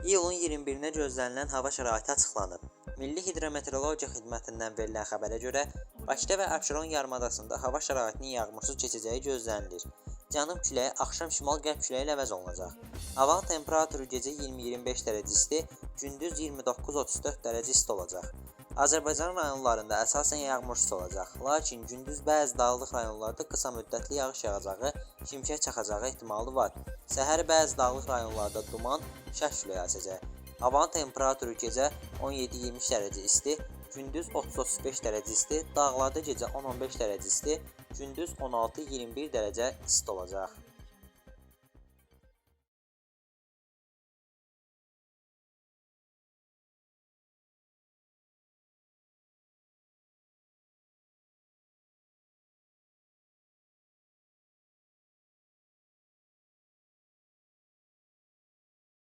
İyulun 21-nə gözlənilən hava şəraiti açıqlanıb. Milli Hidrometeorologiya Xidmətindən verilən xəbərə görə Bakıda və Abşeron yarımadasında hava şəraitinin yağmursuz keçəcəyi gözlənilir. Cənub küləyi axşam şimal-qərb küləyi ilə əvəz olunacaq. Havanın temperaturu gecə 20-25 dərəcə isti, gündüz 29-34 dərəcə isti olacaq. Azərbaycan rayonlarında əsasən yağmursuz olacaq, lakin gündüz bəzi dağlıq rayonlarda qısa müddətli yağış yağacağı, şimşək çaxacağı ehtimalı var. Səhər bəzi dağlıq rayonlarda duman, şəh küləyi əsəcək. Havanın temperaturu gecə 17-20 dərəcə isti, gündüz 30-35 dərəcə isti, dağlarda gecə 10-15 dərəcə isti, gündüz 16-21 dərəcə isti olacaq.